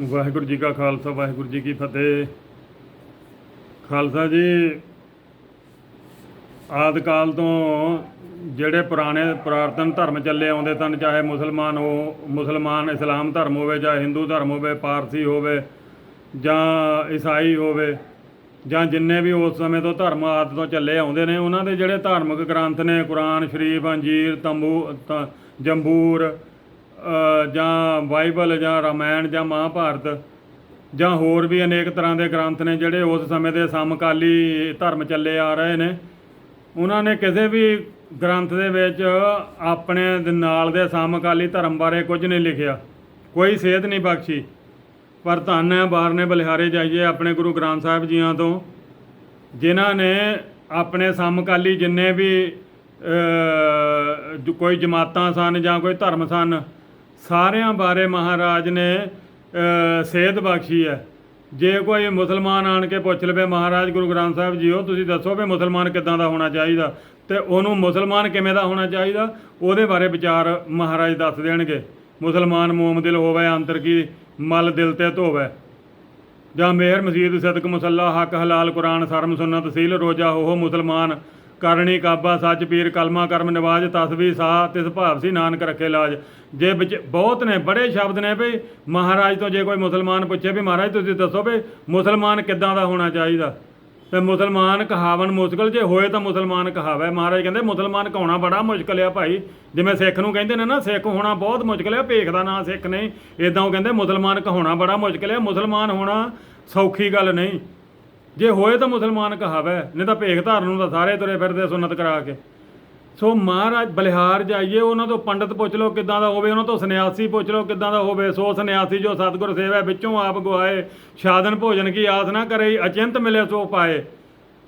ਵਾਹਿਗੁਰੂ ਜੀ ਕਾ ਖਾਲਸਾ, ਵਾਹਿਗੁਰੂ ਜੀ ਕੀ ਫਤਿਹ। ਖਾਲਸਾ ਜੀ, ਆਦਿ ਕਾਲ ਤੋਂ ਜਿਹੜੇ ਪੁਰਾਣੇ ਪੁਰਾਤਨ ਧਰਮ ਚੱਲੇ ਆਉਂਦੇ ਸਨ, ਚਾਹੇ ਮੁਸਲਮਾਨ ਹੋ, ਮੁਸਲਮਾਨ ਇਸਲਾਮ ਧਰਮ ਹੋਵੇ ਜਾਂ ਹਿੰਦੂ ਧਰਮ ਹੋਵੇ, ਪਾਰਸੀ ਹੋਵੇ ਜਾਂ ਈਸਾਈ ਹੋਵੇ ਜਾਂ ਜਿੰਨੇ ਵੀ ਉਸ ਸਮੇਂ ਤੋਂ ਧਰਮ ਆਦਿ ਤੋਂ ਚੱਲੇ ਆਉਂਦੇ ਨੇ, ਉਹਨਾਂ ਦੇ ਜਿਹੜੇ ਧਾਰਮਿਕ ਗ੍ਰੰਥ ਨੇ, ਕੁਰਾਨ, ਸ਼ਰੀਫ, ਅੰਜੀਰ, ਤੰਬੂ, ਤ- ਜੰਬੂਰ ਜਾਂ ਬਾਈਬਲ ਜਾਂ ਰਾਮਾਇਣ ਜਾਂ ਮਹਾਭਾਰਤ ਜਾਂ ਹੋਰ ਵੀ ਅਨੇਕ ਤਰ੍ਹਾਂ ਦੇ ਗ੍ਰੰਥ ਨੇ ਜਿਹੜੇ ਉਸ ਸਮੇਂ ਦੇ ਸਮਕਾਲੀ ਧਰਮ ਚੱਲੇ ਆ ਰਹੇ ਨੇ, ਉਹਨਾਂ ਨੇ ਕਿਸੇ ਵੀ ਗ੍ਰੰਥ ਦੇ ਵਿੱਚ ਆਪਣੇ ਦੇ ਨਾਲ ਦੇ ਸਮਕਾਲੀ ਧਰਮ ਬਾਰੇ ਕੁਝ ਨਹੀਂ ਲਿਖਿਆ, ਕੋਈ ਸੇਧ ਨਹੀਂ ਬਖਸ਼ੀ। ਪਰ ਧੰਨ ਹੈ ਬਾਰ ਬਲਿਹਾਰੇ ਜਾਈਏ ਆਪਣੇ ਗੁਰੂ ਗ੍ਰੰਥ ਸਾਹਿਬ ਜੀਆਂ ਤੋਂ, ਜਿਨ੍ਹਾਂ ਨੇ ਆਪਣੇ ਸਮਕਾਲੀ ਜਿੰਨੇ ਵੀ ਕੋਈ ਜਮਾਤਾਂ ਸਨ ਜਾਂ ਕੋਈ ਧਰਮ ਸਨ ਸਾਰਿਆਂ ਬਾਰੇ ਮਹਾਰਾਜ ਨੇ ਅ, ਸੇਧ ਬਖਸ਼ੀ ਹੈ। ਜੇ ਕੋਈ ਮੁਸਲਮਾਨ ਆਣ ਕੇ ਪੁੱਛ ਲਵੇ ਮਹਾਰਾਜ ਗੁਰੂ ਗ੍ਰੰਥ ਸਾਹਿਬ ਜੀਓ ਤੁਸੀਂ ਦੱਸੋ ਵੀ ਮੁਸਲਮਾਨ ਕਿੱਦਾਂ ਦਾ ਹੋਣਾ ਚਾਹੀਦਾ? ਤੇ ਉਹਨੂੰ ਮੁਸਲਮਾਨ ਕਿਵੇਂ ਦਾ ਹੋਣਾ ਚਾਹੀਦਾ? ਉਹਦੇ ਬਾਰੇ ਵਿਚਾਰ ਮਹਾਰਾਜ ਦੱਸ ਦੇਣਗੇ। ਮੁਸਲਮਾਨ ਮੋਮ ਦਿਲ ਹੋਵੇ ਅੰਤਰ ਕੀ ਮਲ ਦਿਲ ਤੇ ਧੋਵੇ। ਜਾਂ ਮਿਹਰ ਮਸਜਿਦ ਸਦਕ ਮੁਸੱਲਾ ਹੱਕ ਹਲਾਲ ਕੁਰਾਨ ਸ਼ਰਮ ਸੁਨਨਤ ਸੀਲ ਰੋਜਾ ਹੋ ਮੁਸਲਮਾਨ। ਕਰਨੀ ਕਾਬਾ ਸੱਚ ਪੀਰ ਕਲਮਾ ਕਰਮ ਨਿਵਾਜ ਤਸਬੀ ਸਾ ਤਿਸ ਭਾਵ ਸੀ ਨਾਨਕ ਰੱਖੇ ਲਾਜ। ਜੇ ਵਿੱਚ ਬਹੁਤ ਨੇ, ਬੜੇ ਸ਼ਬਦ ਨੇ ਵੀ ਮਹਾਰਾਜ ਤੋਂ ਜੇ ਕੋਈ ਮੁਸਲਮਾਨ ਪੁੱਛੇ ਵੀ ਮਹਾਰਾਜ, ਤੁਸੀਂ ਦੱਸੋ ਵੀ ਮੁਸਲਮਾਨ ਕਿੱਦਾਂ ਦਾ ਹੋਣਾ ਚਾਹੀਦਾ? ਤੇ ਮੁਸਲਮਾਨ ਕਹਾਵਣ ਮੁਸ਼ਕਲ, ਜੇ ਹੋਏ ਤਾਂ ਮੁਸਲਮਾਨ ਕਹਾਵੇ। ਮਹਾਰਾਜ ਕਹਿੰਦੇ, ਮੁਸਲਮਾਨ ਕਹਾਉਣਾ ਬੜਾ ਮੁਸ਼ਕਲ ਆ ਭਾਈ। ਜਿਵੇਂ ਸਿੱਖ ਨੂੰ ਕਹਿੰਦੇ ਨੇ ਨਾ, ਸਿੱਖ ਹੋਣਾ ਬਹੁਤ ਮੁਸ਼ਕਲ ਆ, ਭੇਖ ਦਾ ਨਾਂ ਸਿੱਖ ਨਹੀਂ। ਇਦਾਂ ਉਹ ਕਹਿੰਦੇ, ਮੁਸਲਮਾਨ ਕਹਾਉਣਾ ਬੜਾ ਮੁਸ਼ਕਲ ਆ, ਮੁਸਲਮਾਨ ਹੋਣਾ ਸੌਖੀ ਗੱਲ ਨਹੀਂ। ਜੇ ਹੋਏ ਤਾਂ ਮੁਸਲਮਾਨ ਕਹਾਵੇ, ਨਹੀਂ ਤਾਂ ਭੇਖ ਧਾਰਨ ਨੂੰ ਤਾਂ ਸਾਰੇ ਤੁਰੇ ਫਿਰਦੇ ਸੁਨਤ ਕਰਾ ਕੇ। ਸੋ ਮਹਾਰਾਜ ਬਲਿਹਾਰ ਜਾਈਏ, ਉਹਨਾਂ ਤੋਂ ਪੰਡਤ ਪੁੱਛ ਲਓ ਕਿੱਦਾਂ ਦਾ ਹੋਵੇ, ਉਹਨਾਂ ਤੋਂ ਸੰਨਿਆਸੀ ਪੁੱਛ ਲਓ ਕਿੱਦਾਂ ਦਾ ਹੋਵੇ। ਸੋ ਸੰਨਿਆਸੀ ਜੋ ਸਤਿਗੁਰ ਸੇਵੈ, ਵਿੱਚੋਂ ਆਪ ਗਵਾਏ ਸ਼ਾਦਨ ਭੋਜਨ ਕੀ ਆਸ ਨਾ ਕਰੇ, ਅਚਿੰਤ ਮਿਲੇ ਸੋ ਪਾਏ।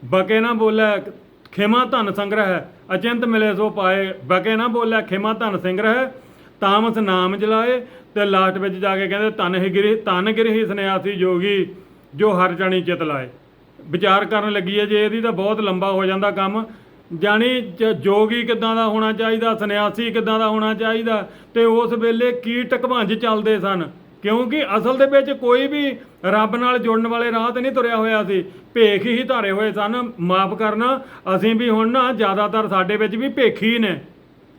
ਬਕੇ ਨਾ ਬੋਲੇ, ਖੇਮਾ ਧਨ ਸੰਗ੍ਰਹਿ, ਅਚਿੰਤ ਮਿਲੇ ਸੋ ਪਾਏ। ਬਕੇ ਨਾ ਬੋਲੇ, ਖੇਮਾ ਧਨ ਸੰਗ੍ਰਹਿ, ਤਾਮਸ ਨਾਮ ਜਲਾਏ। ਤੇ ਲਾਸਟ ਵਿੱਚ ਜਾ ਕੇ ਕਹਿੰਦੇ ਤਨ ਹੀ ਗਿਰੀ ਤਨ ਗਿਰਹੀ ਸੰਨਿਆਸੀ ਜੋਗੀ, ਜੋ ਹਰ ਜਾਣੀ ਚਿਤ ਲਾਏ। ਵਿਚਾਰ ਕਰਨ ਲੱਗੀ ਹੈ ਜੇ ਇਹਦੀ ਤਾਂ ਬਹੁਤ ਲੰਬਾ ਹੋ ਜਾਂਦਾ ਕੰਮ। ਜਾਣੀ ਜ- ਜੋਗੀ ਕਿਦਾਂ ਦਾ ਹੋਣਾ ਚਾਹੀਦਾ, ਸੰਨਿਆਸੀ ਕਿਦਾਂ ਦਾ ਹੋਣਾ ਚਾਹੀਦਾ ਤੇ ਉਸ ਵੇਲੇ ਕੀ ਟਕਭੰਜ ਚੱਲਦੇ ਸਨ। ਕਿਉਂਕਿ ਅਸਲ ਦੇ ਵਿੱਚ ਕੋਈ ਵੀ ਰੱਬ ਨਾਲ ਜੁੜਨ ਵਾਲੇ ਰਾਹ ਤੇ ਨਹੀਂ ਤੁਰਿਆ ਹੋਇਆ ਸੀ। ਭੇਖ ਹੀ ਧਾਰੇ ਹੋਏ ਸਨ ਮਾਫ ਕਰਨਾ। ਅਸੀਂ ਵੀ ਹੁਣ ਨਾ ਜ਼ਿਆਦਾਤਰ ਸਾਡੇ ਵਿੱਚ ਵੀ ਭੇਖੀ ਨੇ।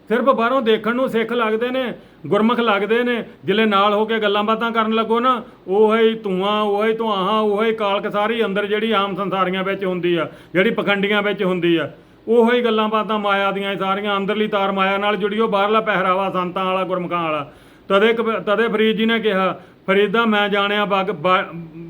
ਸਿਰਫ ਬਾਹਰੋਂ ਦੇਖਣ ਨੂੰ ਸਿੱਖ ਲੱਗਦੇ ਨੇ। ਗੁਰਮੁਖ ਲੱਗਦੇ ਨੇ, ਜਿਲੇ ਨਾਲ ਹੋ ਕੇ ਗੱਲਾਂ ਬਾਤਾਂ ਕਰਨ ਲੱਗੋ ਨਾ, ਉਹ ਹੀ ਧੂਆਂ, ਉਹ ਹੀ ਧੁਆਹਾਂ, ਉਹ ਹੀ ਕਾਲਕ ਸਾਰੀ ਅੰਦਰ ਜਿਹੜੀ ਆਮ ਸੰਸਾਰੀਆਂ ਵਿੱਚ ਹੁੰਦੀ ਆ, ਜਿਹੜੀ ਪਖੰਡੀਆਂ ਵਿੱਚ ਹੁੰਦੀ ਆ, ਉਹ ਹੀ ਗੱਲਾਂ ਬਾਤਾਂ ਮਾਇਆ ਦੀਆਂ ਸਾਰੀਆਂ, ਅੰਦਰਲੀ ਤਾਰ ਮਾਇਆ ਨਾਲ ਜੁੜੀ ਉਹ ਬਾਹਰਲਾ ਪਹਿਰਾਵਾ ਸੰਤਾਂ ਵਾਲਾ, ਗੁਰਮੁਖਾਂ ਵਾਲਾ। ਤਦੇ ਕਬ- ਤਦੇ ਫਰੀਦ ਜੀ ਨੇ ਕਿਹਾ, ਫਰੀਦਾ ਮੈਂ ਜਾਣਿਆ ਬਗ, ਬ-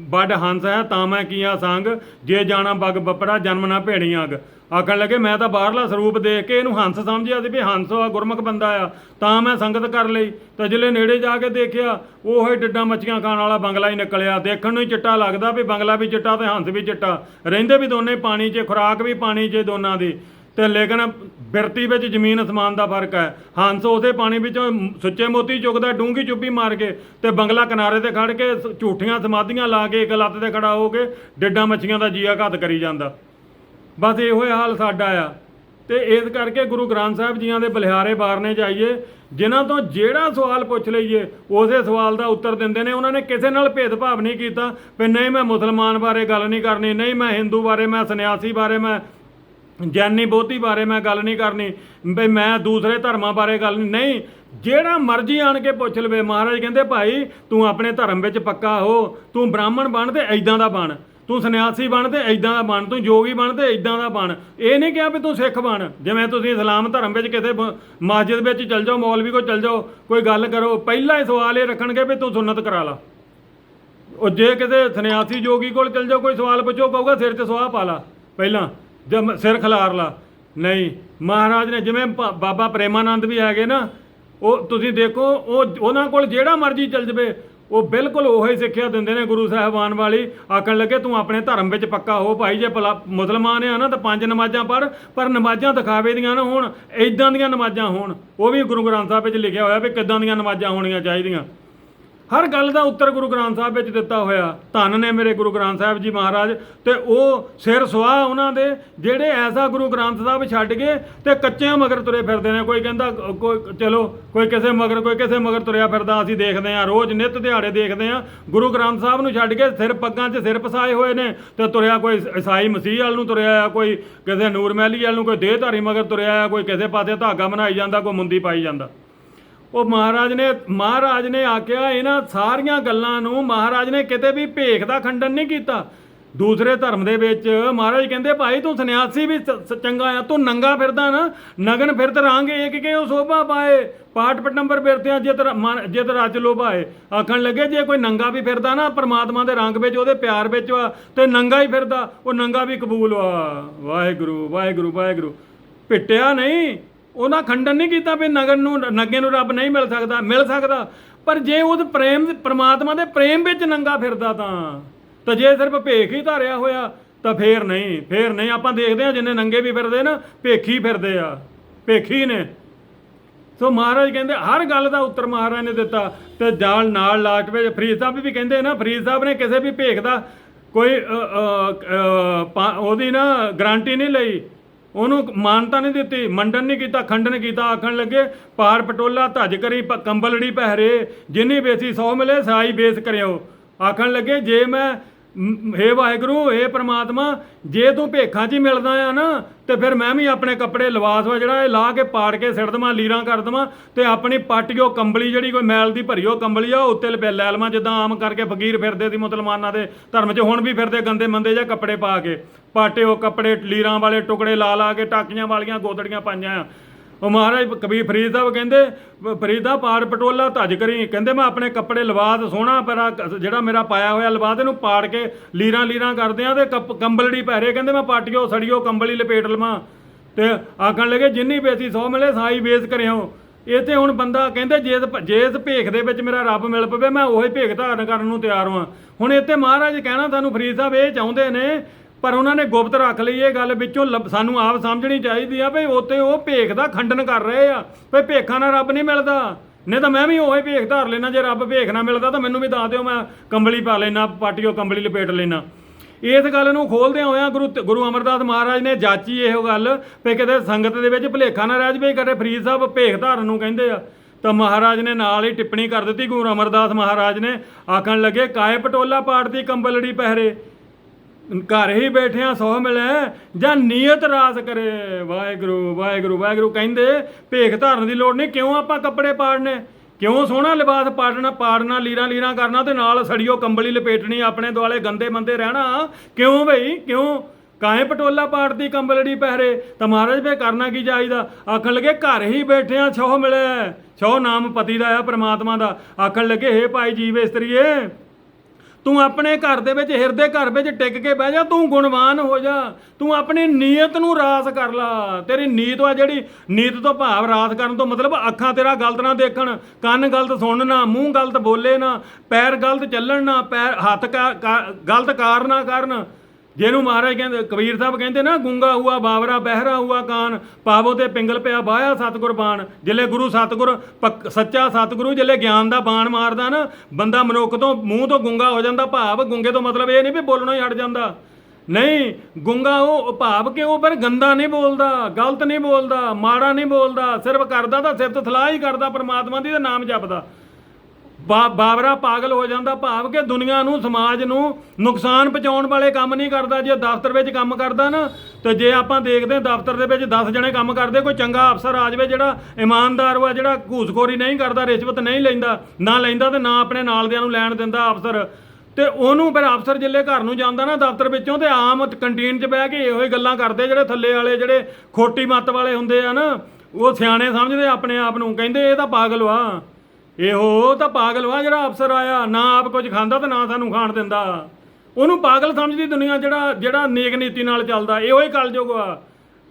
ਵੱਡ ਹੰਸ ਹੈ, ਤਾਂ ਮੈਂ ਕੀਆ ਸੰਗ, ਜੇ ਜਾਣਾ ਬਗ ਬੱਪੜਾ, ਜਨਮ ਨਾ ਭੇੜੀ ਅਗ। ਆਖਣ ਲੱਗੇ, ਮੈਂ ਤਾਂ ਬਾਹਰਲਾ ਸਰੂਪ ਦੇਖ ਕੇ ਇਹਨੂੰ ਹੰਸ ਸਮਝਿਆ ਸੀ ਵੀ ਹੰਸ ਆ, ਗੁਰਮੁਖ ਬੰਦਾ ਆ। ਤਾਂ ਮੈਂ ਸੰਗਤ ਕਰ ਲਈ। ਤਾਂ ਜਿਲੇ ਨੇੜੇ ਜਾ ਕੇ ਦੇਖਿਆ, ਉਹ ਹੀ ਡੱਡਾਂ ਮੱਛੀਆਂ ਖਾਣ ਵਾਲਾ ਬੰਗਲਾ ਹੀ ਨਿਕਲਿਆ। ਦੇਖਣ ਨੂੰ ਹੀ ਚਿੱਟਾ ਲੱਗਦਾ ਵੀ ਬੰਗਲਾ ਵੀ ਚਿੱਟਾ ਤੇ ਹੰਸ ਵੀ ਚਿੱਟਾ। ਰਹਿੰਦੇ ਵੀ ਦੋਨੇ ਪਾਣੀ 'ਚ, ਖੁਰਾਕ ਵੀ ਪਾਣੀ 'ਚ ਦੋਨਾਂ ਦੀ। ਤੇ ਲੇਕਿਨ ਬਿਰਤੀ ਵਿੱਚ ਜ਼ਮੀਨ ਅਸਮਾਨ ਦਾ ਫ਼ਰਕ ਹੈ। ਹੰਸ ਉਸੇ ਪਾਣੀ ਵਿੱਚੋਂ ਸੁੱਚੇ ਮੋਤੀ ਚੁਗਦਾ ਡੂੰਗੀ ਚੁੱਪੀ ਮਾਰ ਕੇ ਤੇ ਬੰਗਲਾ ਕਿਨਾਰੇ ਤੇ ਖੜ ਕੇ ਸ- ਝੂਠੀਆਂ ਸਮਾਧੀਆਂ ਲਾ ਕੇ ਇੱਕ ਲੱਤ ਤੇ ਖੜਾ ਹੋ ਕੇ ਡੇਡਾਂ ਮੱਛੀਆਂ ਦਾ ਜੀਆ ਘਾਤ ਕਰੀ ਜਾਂਦਾ। ਬਸ ਇਹੋ ਹੀ ਹਾਲ ਸਾਡਾ ਆ। ਤੇ ਇਸ ਕਰਕੇ ਗੁਰੂ ਗ੍ਰੰਥ ਸਾਹਿਬ ਜੀਆਂ ਦੇ ਬਲਿਹਾਰੇ ਬਾਰਨੇ ਜਾਈਏ, ਜਿਨ੍ਹਾਂ ਤੋਂ ਜਿਹੜਾ ਸਵਾਲ ਪੁੱਛ ਲਈਏ, ਉਸੇ ਸਵਾਲ ਦਾ ਉੱਤਰ ਦਿੰਦੇ ਨੇ। ਉਹਨਾਂ ਨੇ ਕਿਸੇ ਨਾਲ ਭੇਦਭਾਵ ਨਹੀਂ ਕੀਤਾ ਵੀ ਨਹੀਂ ਮੈਂ ਮੁਸਲਮਾਨ ਬਾਰੇ ਗੱਲ ਨਹੀਂ ਕਰਨੀ, ਨਹੀਂ ਮੈਂ ਹਿੰਦੂ ਬਾਰੇ, ਮੈਂ ਸੰਨਿਆਸੀ ਬਾਰੇ, ਮੈਂ ਜੈਨੀ ਬੋਧੀ ਬਾਰੇ ਮੈਂ ਗੱਲ ਨਹੀਂ ਕਰਨੀ, ਵੀ ਮੈਂ ਦੂਸਰੇ ਧਰਮਾਂ ਬਾਰੇ ਗੱਲ ਨਹੀਂ। ਨਹੀਂ, ਜਿਹੜਾ ਮਰਜ਼ੀ ਆਣ ਕੇ ਪੁੱਛ ਲਵੇ, ਮਹਾਰਾਜ ਕਹਿੰਦੇ, ਭਾਈ, ਤੂੰ ਆਪਣੇ ਧਰਮ ਵਿੱਚ ਪੱਕਾ ਹੋ, ਤੂੰ ਬ੍ਰਾਹਮਣ ਬਣ ਤੇ ਐਦਾਂ ਦਾ ਬਣ। ਤੂੰ ਸੰਨਿਆਸੀ ਬਣ ਤੇ ਐਦਾਂ ਦਾ ਬਣ, ਤੂੰ ਜੋਗੀ ਬਣ ਤੇ ਐਦਾਂ ਦਾ ਬਣ। ਇਹ ਨਹੀਂ ਕਿਹਾ ਵੀ ਤੂੰ ਸਿੱਖ ਬਣ। ਜਿਵੇਂ ਤੁਸੀਂ ਇਸਲਾਮ ਧਰਮ ਵਿੱਚ ਕਿਸੇ ਮਸਜਿਦ ਵਿੱਚ ਚਲ ਜਾਓ, ਮੌਲਵੀ ਕੋਲ ਚਲ ਜਾਓ, ਕੋਈ ਗੱਲ ਕਰੋ, ਪਹਿਲਾ ਹੀ ਸਵਾਲ ਇਹ ਰੱਖਣਗੇ ਵੀ ਤੂੰ ਸੁਨਤ ਕਰਾ ਲਾ। ਉਹ ਜੇ ਕਿਸੇ ਸੰਨਿਆਸੀ ਜੋਗੀ ਕੋਲ ਚਲ ਜਾਓ, ਕੋਈ ਸਵਾਲ ਪੁੱਛੋ, ਕਹੂਗਾ ਸਿਰ 'ਚ ਸਵਾਹ ਪਾ ਲਾ, ਪਹਿਲਾਂ। ਜਦ ਸਿਰ ਖਿਲਾਰ ਲਾ। ਨਹੀਂ, ਮਹਾਰਾਜ ਨੇ ਜਿਵੇਂ ਬਾਬਾ ਪ੍ਰੇਮਾਨੰਦ ਵੀ ਹੈਗੇ ਨਾ, ਉਹ ਤੁਸੀਂ ਦੇਖੋ, ਉਹ, ਉਹਨਾਂ ਕੋਲ ਜਿਹੜਾ ਮਰਜ਼ੀ ਚਲ ਜਵੇ ਉਹ ਬਿਲਕੁਲ ਉਹੀ ਸਿੱਖਿਆ ਦਿੰਦੇ ਨੇ ਗੁਰੂ ਸਾਹਿਬਾਨ ਵਾਲੀ। ਆਖਣ ਲੱਗੇ, ਤੂੰ ਆਪਣੇ ਧਰਮ ਵਿੱਚ ਪੱਕਾ ਹੋ ਭਾਈ, ਜੇ ਭਲਾ ਮੁਸਲਮਾਨ ਆ ਨਾ, ਤਾਂ ਪੰਜ ਨਮਾਜ਼ਾਂ ਪੜ੍ਹ, ਪਰ ਨਮਾਜ਼ਾਂ ਦਿਖਾਵੇ ਦੀਆਂ ਨਾ ਹੋਣ ਐਦਾਂ ਦੀਆਂ ਨਮਾਜ਼ਾਂ ਹੋਣ। ਉਹ ਵੀ ਗੁਰੂ ਗ੍ਰੰਥ ਸਾਹਿਬ ਵਿੱਚ ਲਿਖਿਆ ਹੋਇਆ ਵੀ ਕਿੱਦਾਂ ਦੀਆਂ ਨਮਾਜ਼ਾਂ ਹੋਣੀਆਂ ਚਾਹੀਦੀਆਂ। ਹਰ ਗੱਲ ਦਾ ਉੱਤਰ ਗੁਰੂ ਗ੍ਰੰਥ ਸਾਹਿਬ ਵਿੱਚ ਦਿੱਤਾ ਹੋਇਆ। ਧੰਨ ਨੇ ਮੇਰੇ ਗੁਰੂ ਗ੍ਰੰਥ ਸਾਹਿਬ ਜੀ ਮਹਾਰਾਜ ਤੇ ਉਹ ਸਿਰ ਸੁਆਹ ਉਹਨਾਂ ਦੇ, ਜਿਹੜੇ ਐਸਾ ਗੁਰੂ ਗ੍ਰੰਥ ਸਾਹਿਬ ਛੱਡ ਕੇ ਤੇ ਕੱਚਿਆਂ ਮਗਰ ਤੁਰੇ ਫਿਰਦੇ ਨੇ। ਕੋਈ ਕਹਿੰਦਾ, ਕੋਈ ਚਲੋ, ਕੋਈ ਕਿਸੇ ਮਗਰ, ਕੋਈ ਕਿਸੇ ਮਗਰ ਤੁਰਿਆ ਫਿਰਦਾ, ਅਸੀਂ ਦੇਖਦੇ ਹਾਂ, ਰੋਜ਼ ਨਿਤ ਦਿਹਾੜੇ ਦੇਖਦੇ ਹਾਂ। ਗੁਰੂ ਗ੍ਰੰਥ ਸਾਹਿਬ ਨੂੰ ਛੱਡ ਕੇ ਸਿਰ ਪੱਗਾਂ 'ਚ ਸਿਰ ਫਸਾਏ ਹੋਏ ਨੇ ਤੇ ਤੁਰਿਆ ਕੋਈ ਈਸਾਈ ਮਸੀਹ ਵਾਲ ਨੂੰ ਤੁਰਿਆ ਆ, ਕੋਈ ਕਿਸੇ ਨੂਰ ਮਹਿਲੀ ਵਾਲ ਨੂੰ, ਕੋਈ ਦੇਹਧਾਰੀ ਮਗਰ ਤੁਰਿਆ ਆ, ਕੋਈ ਕਿਸੇ ਪਾਸੇ ਧਾਗਾ ਬਣਾਈ ਜਾਂਦਾ, ਕੋਈ ਮੁੰਦੀ ਪਾਈ ਜਾਂਦਾ। ਉਹ ਮਹਾਰਾਜ ਨੇ ਮਹਾਰਾਜ ਨੇ ਆਖਿਆ, ਇਹਨਾਂ ਸਾਰੀਆਂ ਗੱਲਾਂ ਨੂੰ ਮਹਾਰਾਜ ਨੇ ਕਿਤੇ ਵੀ ਭੇਖ ਦਾ ਖੰਡਨ ਨਹੀਂ ਕੀਤਾ। ਦੂਸਰੇ ਧਰਮ ਦੇ ਵਿੱਚ ਮਹਾਰਾਜ ਕਹਿੰਦੇ, ਭਾਈ ਤੂੰ ਸੰਨਿਆਸੀ ਵੀ ਚੰਗਾ ਆ, ਤੂੰ ਨੰਗਾ ਫਿਰਦਾ ਨਾ, ਨਗਨ ਫਿਰਤ ਰੰਗ ਏਕ ਕੇ ਉਹ ਸੋਭਾ ਪਾਏ। ਪਾਠ ਪਟੰਬਰ ਫਿਰਤਿਆਂ ਜਿਤ ਰ- ਮਨ- ਜਿਤ ਰਜ ਲੋਭਾਏ। ਆਖਣ ਲੱਗੇ, ਜੇ ਕੋਈ ਨੰਗਾ ਵੀ ਫਿਰਦਾ ਨਾ, ਪਰਮਾਤਮਾ ਦੇ ਰੰਗ ਵਿੱਚ, ਉਹਦੇ ਪਿਆਰ ਵਿੱਚ ਵਾ, ਤੇ ਨੰਗਾ ਹੀ ਫਿਰਦਾ, ਉਹ ਨੰਗਾ ਵੀ ਕਬੂਲ ਵਾ। ਵਾਹਿਗੁਰੂ ਵਾਹਿਗੁਰੂ ਵਾਹਿਗੁਰੂ। ਪਿੱਟਿਆ ਨਹੀਂ। ਉਹਨਾਂ ਖੰਡਨ ਨਹੀਂ ਕੀਤਾ ਵੀ ਨਗਰ ਨੂੰ, ਨੱਗੇ ਨੂੰ ਰੱਬ ਨਹੀਂ ਮਿਲ ਸਕਦਾ ਮਿਲ ਸਕਦਾ। ਪਰ ਜੇ ਉਹ ਪ੍ਰੇਮ, ਪ੍ਰਮਾਤਮਾ ਦੇ ਪ੍ਰੇਮ ਵਿੱਚ ਨੰਗਾ ਫਿਰਦਾ ਤਾਂ ਤਾਂ ਜੇ ਸਿਰਫ ਭੇਖ ਹੀ ਧਾਰਿਆ ਹੋਇਆ, ਤਾਂ ਫੇਰ ਨਹੀਂ ਫੇਰ ਨਹੀਂ। ਆਪਾਂ ਦੇਖਦੇ ਹਾਂ ਜਿੰਨੇ ਨੰਗੇ ਵੀ ਫਿਰਦੇ ਨਾ, ਭੇਖੀ ਫਿਰਦੇ ਆ, ਭੇਖੀ ਨੇ। ਸੋ ਮਹਾਰਾਜ ਕਹਿੰਦੇ, ਹਰ ਗੱਲ ਦਾ ਉੱਤਰ ਮਹਾਰਾਜ ਨੇ ਦਿੱਤਾ। ਤੇ ਜਾਲ ਨਾਲ ਲਾਸਟ ਵਿੱਚ ਫਰੀਦ ਸਾਹਿਬ ਵੀ ਕਹਿੰਦੇ ਨਾ, ਫਰੀਦ ਸਾਹਿਬ ਨੇ ਕਿਸੇ ਵੀ ਭੇਖ ਦਾ ਕੋਈ ਉਹਦੀ ਨਾ ਗਾਰੰਟੀ ਨਹੀਂ ਲਈ। ਉਹਨੂੰ ਮਾਨਤਾ ਨਹੀਂ ਦਿੱਤੀ, ਮੰਡਨ ਨਹੀਂ ਕੀਤਾ, ਖੰਡਨ ਕੀਤਾ, ਆਖਣ ਲੱਗੇ, ਪਾਰ ਪਟੋਲਾ ਧੱਜ ਕਰੀ, ਪ- ਕੰਬਲੜੀ ਪਹਿਰੇ, ਜਿੰਨੀ ਬੇਸੀ ਸੌ ਮਿਲੇ, ਸਾਈ ਬੇਸ ਕਰਿਓ। ਆਖਣ ਲੱਗੇ, ਜੇ ਮੈਂ ਹੇ ਵਾਹਿਗੁਰੂ, ਹੇ ਪ੍ਰਮਾਤਮਾ, ਜੇ ਤੂੰ ਭੇਖਾਂ 'ਚ ਹੀ ਮਿਲਦਾ ਆ ਨਾ, ਤੇ ਫਿਰ ਮੈਂ ਵੀ ਆਪਣੇ ਕੱਪੜੇ ਲਿਬਾਸ ਵਾ ਜਿਹੜਾ ਇਹ ਲਾ ਕੇ ਪਾੜ ਕੇ ਸਿੱਟ ਦੇਵਾਂ, ਲੀਰਾਂ ਕਰ ਦੇਵਾਂ, ਤੇ ਆਪਣੀ ਪਾਟੀਓ ਕੰਬਲੀ ਜਿਹੜੀ ਕੋਈ ਮੈਲ ਦੀ ਭਰੀਓ ਕੰਬਲੀ ਆ ਉੱਤੇ ਲੈ ਲਵਾਂ, ਜਿੱਦਾਂ ਆਮ ਕਰਕੇ ਫਕੀਰ ਫਿਰਦੇ ਸੀ ਮੁਸਲਮਾਨਾਂ ਦੇ ਧਰਮ 'ਚ, ਹੁਣ ਵੀ ਫਿਰਦੇ ਗੰਦੇ ਮੰਦੇ ਜਿਹੇ ਕੱਪੜੇ ਪਾ ਕੇ। ਪਾਟਿਓ ਕੱਪੜੇ, ਲੀਰਾਂ ਵਾਲੇ ਟੁਕੜੇ ਲਾ ਲਾ ਕੇ ਟਾਕੀਆਂ ਵਾਲੀਆਂ ਗੋਦੜੀਆਂ ਪਾਈਆਂ ਆ। ਉਹ ਮਹਾਰਾਜ, ਕਬੀਰ ਫਰੀਦ ਸਾਹਿਬ ਕਹਿੰਦੇ ਬ- ਫਰੀਦਾ ਪਾੜ ਪਟੋਲਾ ਧੱਜ ਕਰੀ। ਕਹਿੰਦੇ, ਮੈਂ ਆਪਣੇ ਕੱਪੜੇ ਲਿਬਾਸ ਸੋਹਣਾ, ਪਰਾ ਜਿਹੜਾ ਮੇਰਾ ਪਾਇਆ ਹੋਇਆ ਲਿਬਾਸ ਇਹਨੂੰ ਪਾੜ ਕੇ ਲੀਰਾਂ ਲੀਰਾਂ ਕਰਦੇ ਆ ਤੇ ਕੱਪ- ਕੰਬਲੜੀ ਪਹਿਰੇ। ਕਹਿੰਦੇ, ਮੈਂ ਪਾਟਿਓ, ਸੜੀਓ, ਕੰਬਲੀ ਲਪੇਟ ਲਵਾਂ। ਤੇ ਆਖਣ ਲੱਗੇ, ਜਿੰਨੀ ਬੇਸੀ ਸੌ ਮਿਲੇ, ਸਾਈ ਬੇਸ ਕਰਿਓ। ਇਹ ਤੇ ਹੁਣ ਬੰਦਾ ਕਹਿੰਦੇ ਜੇ ਜੇ ਭੇਖ ਦੇ ਵਿੱਚ ਮੇਰਾ ਰੱਬ ਮਿਲ ਪਵੇ, ਮੈਂ ਉਹੀ ਭੇਖ ਧਾਰਨ ਕਰਨ ਨੂੰ ਤਿਆਰ ਹਾਂ। ਹੁਣ ਇੱਥੇ ਮਹਾਰਾਜ ਕਹਿਣਾ ਤੁਹਾਨੂੰ ਫਰੀਦ ਸਾਹਿਬ ਇਹ ਚਾਹੁੰਦੇ ਨੇ ਪਰ ਉਹਨਾਂ ਨੇ ਗੁਪਤ ਰੱਖ ਲਈ ਇਹ ਗੱਲ ਵਿੱਚੋਂ ਲੱਭ- ਸਾਨੂੰ ਆਪ ਸਮਝਣੀ ਚਾਹੀਦੀ ਆ ਵੀ ਉੱਤੇ ਉਹ ਭੇਖ ਦਾ ਖੰਡਨ ਕਰ ਰਹੇ ਆ, ਵੀ ਭੇਖਾਂ ਨਾਲ ਰੱਬ ਨਹੀਂ ਮਿਲਦਾ। ਨਹੀਂ ਤਾਂ ਮੈਂ ਵੀ ਉਹੀ ਭੇਖ ਧਾਰ ਲੈਣਾ ਜੇ ਰੱਬ ਭੇਖ ਨਾ ਮਿਲਦਾ ਤਾਂ ਮੈਨੂੰ ਵੀ ਦੱਸ ਦਿਓ, ਮੈਂ ਕੰਬਲੀ ਪਾ ਲੈਣਾ ਪਾਟੀਓ ਕੰਬਲੀ ਲਪੇਟ ਲੈਣਾ ਇਸ ਗੱਲ ਨੂੰ ਖੋਲਦਿਆਂ ਹੋਇਆ ਗੁਰੂ ਗੁਰੂ ਅਮਰਦਾਸ ਮਹਾਰਾਜ ਨੇ ਜਾਚੀ ਇਹੋ ਗੱਲ, ਵੀ ਕਿਤੇ ਸੰਗਤ ਦੇ ਵਿੱਚ ਭੁਲੇਖਾ ਨਾ ਰਹਿ ਜਾਵੇ ਕਰੇ ਫਰੀਦ ਸਾਹਿਬ ਭੇਖ ਧਾਰਨ ਨੂੰ ਕਹਿੰਦੇ ਆ। ਤਾਂ ਮਹਾਰਾਜ ਨੇ ਨਾਲ ਹੀ ਟਿੱਪਣੀ ਕਰ ਦਿੱਤੀ, ਗੁਰੂ ਅਮਰਦਾਸ ਮਹਾਰਾਜ ਨੇ, ਆਖਣ ਲੱਗੇ, ਕਾਏ ਪਟੋਲਾ ਪਾੜਦੀ, ਕੰਬਲੜੀ ਪਹਿਰੇ? ਘਰ ਹੀ ਬੈਠਿਆਂ ਸੋਹ ਮਿਲੇ ਜਾਂ ਨੀਅਤ ਰਾਸ ਕਰੇ। ਵਾਹਿਗੁਰੂ ਵਾਹਿਗੁਰੂ ਵਾਹਿਗੁਰੂ ਕਹਿੰਦੇ, ਭੇਖ ਧਾਰਨ ਦੀ ਲੋੜ ਨਹੀਂ, ਕਿਉਂ ਆਪਾਂ ਕੱਪੜੇ ਪਾੜਨੇ? ਕਿਉਂ ਸੋਹਣਾ ਲਿਬਾਸ ਪਾੜਨਾ ਪਾੜਨਾ, ਲੀਰਾਂ ਲੀਰਾਂ ਕਰਨਾ ਤੇ ਨਾਲ ਸੜੀਓ ਕੰਬਲੀ ਲਪੇਟਣੀ, ਆਪਣੇ ਦੁਆਲੇ ਗੰਦੇ ਮੰਦੇ ਰਹਿਣਾ? ਕਿਉਂ ਭਈ ਕਿਉਂ? ਕਾਹੇ ਪਟੋਲਾ ਪਾੜਦੀ ਕੰਬਲੜੀ ਪਹਿਰੇ? ਤਾਂ ਮਹਾਰਾਜ ਵੇ ਕਰਨਾ ਕੀ ਚਾਹੀਦਾ? ਆਖਣ ਲੱਗੇ, ਘਰ ਹੀ ਬੈਠਿਆਂ ਛੋਹ ਮਿਲੇ। ਛੋਹ ਨਾਮ ਪਤੀ ਦਾ ਆ ਪ੍ਰਮਾਤਮਾ ਦਾ। ਆਖਣ ਲੱਗੇ, ਹੇ ਭਾਈ ਜੀਵ, ਇਸਤਰੀਏ ਤੂੰ ਆਪਣੇ ਘਰ ਦੇ ਵਿੱਚ, ਹਿਰਦੇ ਘਰ ਵਿੱਚ ਟਿਕ ਕੇ ਬਹਿ ਜਾ, ਤੂੰ ਗੁਣਵਾਨ ਹੋ ਜਾ। ਤੂੰ ਆਪਣੀ ਨੀਅਤ ਨੂੰ ਰਾਸ ਕਰ ਲਾ। ਤੇਰੀ ਨੀਤ ਆ ਜਿਹੜੀ, ਨੀਤ ਤੋਂ ਭਾਵ ਰਾਸ ਕਰਨ ਤੋਂ ਮਤਲਬ ਅੱਖਾਂ ਤੇਰਾ ਗਲਤ ਨਾ ਦੇਖਣ, ਕੰਨ ਗਲਤ ਸੁਣਨ ਨਾ, ਮੂੰਹ ਗਲਤ ਬੋਲੇ ਨਾ, ਪੈਰ ਗਲਤ ਚੱਲਣ ਨਾ, ਪੈਰ ਹੱਥ ਕਾ- ਗਲਤ ਕਾਰ ਨਾ ਕਰਨ। ਜਿਹਨੂੰ ਮਹਾਰਾਜ ਕਹਿੰਦੇ, ਕਬੀਰ ਸਾਹਿਬ ਕਹਿੰਦੇ ਨਾ, ਗੁੰਗਾ ਹੁਆ ਬਾਵਰਾ ਬਹਿਰਾ ਹੁਆ ਕਾਨ, ਪਾਵੋ ਤੇ ਪਿੰਗਲ ਪਿਆ ਬਾਇਆ ਸਤਗੁਰ ਬਾਣ। ਜਿਲੇ ਗੁਰੂ ਸਤਗੁਰ, ਪੱਕ- ਸੱਚਾ ਸਤਗੁਰੂ, ਜਿਲੇ ਗਿਆਨ ਦਾ ਬਾਣ ਮਾਰਦਾ ਨਾ, ਬੰਦਾ ਮਨੁੱਖ ਤੋਂ ਮੂੰਹ ਤੋਂ ਗੁੰਗਾ ਹੋ ਜਾਂਦਾ, ਭਾਵ ਗੁੰਗੇ ਤੋਂ ਮਤਲਬ ਇਹ ਨਹੀਂ ਵੀ ਬੋਲਣਾ ਹੀ ਹਟ ਜਾਂਦਾ। ਨਹੀਂ, ਗੁੰਗਾ ਉਹ ਭਾਵ ਕਿ ਉਹ ਪਰ ਗੰਦਾ ਨਹੀਂ ਬੋਲਦਾ, ਗਲਤ ਨਹੀਂ ਬੋਲਦਾ, ਮਾੜਾ ਨਹੀਂ ਬੋਲਦਾ, ਸਿਰਫ ਕਰਦਾ ਤਾਂ ਸਿਰਫ ਸਲਾਹ ਹੀ ਕਰਦਾ, ਪਰਮਾਤਮਾ ਦੀ ਤੇ ਨਾਮ ਜਪਦਾ। ਬਾਬਰਾ ਪਾਗਲ ਹੋ ਜਾਂਦਾ ਭਾਵ ਕਿ ਦੁਨੀਆ ਨੂੰ, ਸਮਾਜ ਨੂੰ ਨੁਕਸਾਨ ਪਹੁੰਚਾਉਣ ਵਾਲੇ ਕੰਮ ਨਹੀਂ ਕਰਦਾ। ਜੇ ਦਫ਼ਤਰ ਵਿੱਚ ਕੰਮ ਕਰਦਾ ਨਾ, ਤੇ ਜੇ ਆਪਾਂ ਦੇਖਦੇ ਹਾਂ ਦਫ਼ਤਰ ਦੇ ਵਿੱਚ 10 ਜਣੇ ਕੰਮ ਕਰਦੇ, ਕੋਈ ਚੰਗਾ ਅਫਸਰ ਆ ਜਾਵੇ ਜਿਹੜਾ ਇਮਾਨਦਾਰ ਵਾ, ਜਿਹੜਾ ਘੂਸਖੋਰੀ ਨਹੀਂ ਕਰਦਾ, ਰਿਸ਼ਵਤ ਨਹੀਂ ਲੈਂਦਾ, ਨਾ ਲੈਂਦਾ ਤੇ ਨਾ ਆਪਣੇ ਨਾਲਦਿਆਂ ਨੂੰ ਲੈਣ ਦਿੰਦਾ ਅਫਸਰ। ਤੇ ਉਹਨੂੰ ਫਿਰ ਅਫਸਰ ਜਿੱਲੇ ਘਰ ਨੂੰ ਜਾਂਦਾ ਨਾ ਦਫ਼ਤਰ ਵਿੱਚੋਂ, ਤੇ ਆਮ ਕੰਟੀਨ 'ਚ ਬਹਿ ਕੇ ਇਹੋ ਹੀ ਗੱਲਾਂ ਕਰਦੇ ਜਿਹੜੇ ਥੱਲੇ ਵਾਲੇ, ਜਿਹੜੇ ਖੋਟੀ ਮੱਤ ਵਾਲੇ ਹੁੰਦੇ ਆ ਨਾ, ਉਹ ਸਿਆਣੇ ਸਮਝਦੇ ਆਪਣੇ ਆਪ ਨੂੰ, ਕਹਿੰਦੇ ਇਹ ਤਾਂ ਪਾਗਲ ਵਾ। ਇਹੋ ਤਾਂ ਪਾਗਲ ਵਾ ਜਿਹੜਾ ਅਫਸਰ ਆਇਆ, ਨਾ ਆਪ ਕੁਝ ਖਾਂਦਾ ਤੇ ਨਾ ਸਾਨੂੰ ਖਾਣ ਦਿੰਦਾ। ਉਹਨੂੰ ਪਾਗਲ ਸਮਝਦੀ ਦੁਨੀਆ ਜਿਹੜਾ ਜਿਹੜਾ ਨੇਕ ਨੀਤੀ ਨਾਲ ਚੱਲਦਾ, ਇਹੋ ਹੀ ਕਲਯੁਗ ਆ।